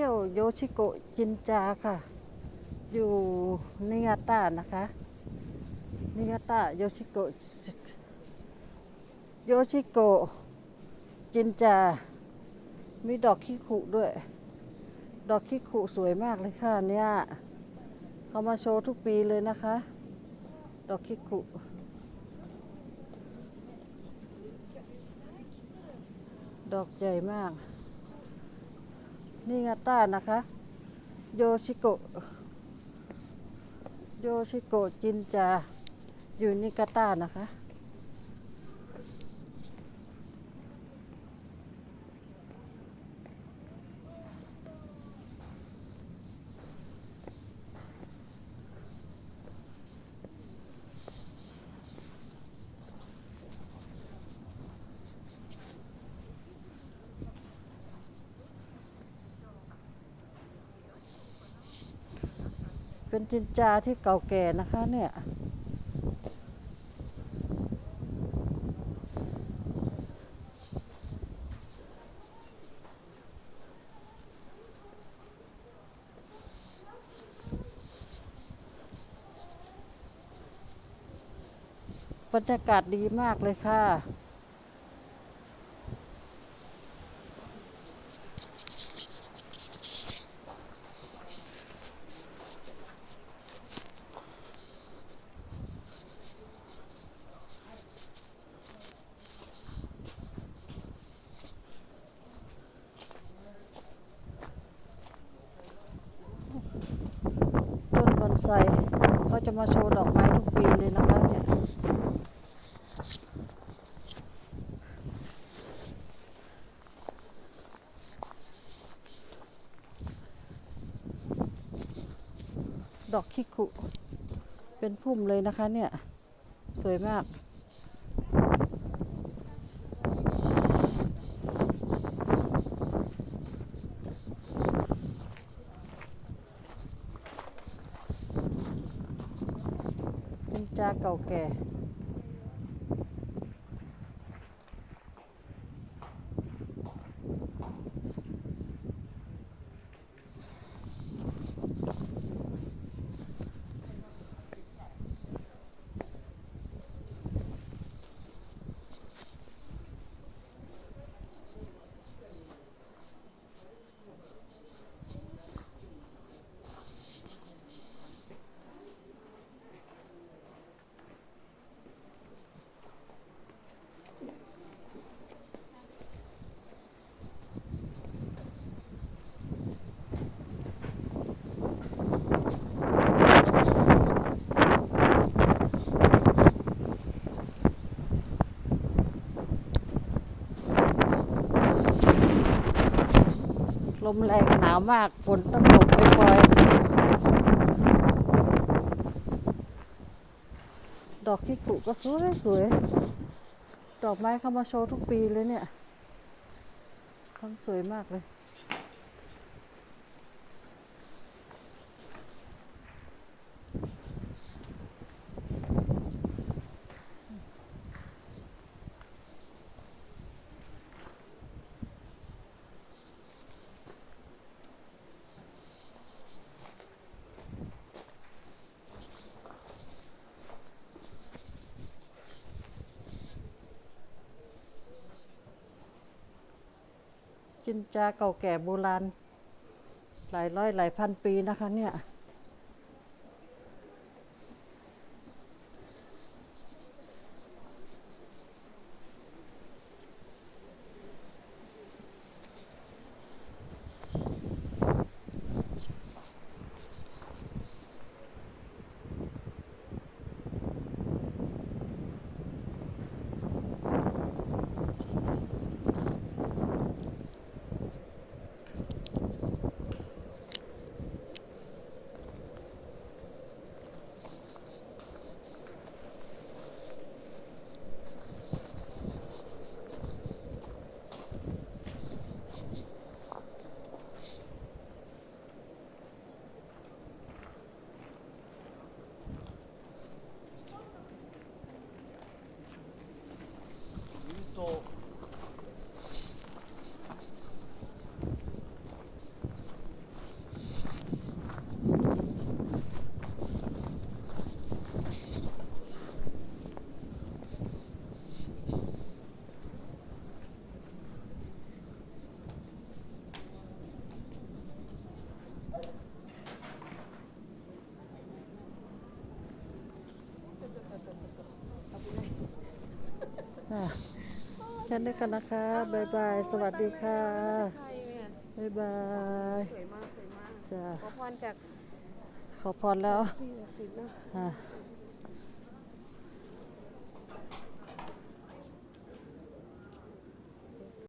ที่ยวโยชิโกจินจาค่ะ อยู่นิงาตานะคะนิงาตาโยชิโกโยชิโกจินจา มีดอกขี้ขุด้วย ดอกขี้ขุสวยมากเลยค่ะเนี่ยเขามาโชว์ทุกปีเลยนะคะ ดอกขี้ขุดอกใหญ่มาก นี่งาต้านะคะ โยชิโกะ โยชิโกะจินจา อยู่นิกาต้านะคะ เป็นจินจาที่เก่าแก่นะคะเนี่ยบรรยากาศดีมากเลยค่ะ ไซเขาจะมาโชว์ดอกไม้ทุกปีเลยนะคะเนี่ยดอกคิคุเป็นพุ่มเลยนะคะเนี่ย สวยมาก เป็นจาเก่าแก่ ลมแรงหนาวมาก ฝนต้องตกปล่อยๆดอกขี้กุก็สวยสวย ดอกไม้เข้ามาโชว์ทุกปีเลยเนี่ยทั้งสวยมากเลย จินจาเก่าแก่โบราณ หลายร้อยหลายพันปีนะคะเนี่ย แค่นี้กันนะคะบายบาย สวัสดีค่ะใครเนี่ยบายบาย สวยมากสวยมากจ้ะ ขอพรจากขอพรแล้ว สิ่งศักดิ์สิทธิ์เนาะ อะสิ่ง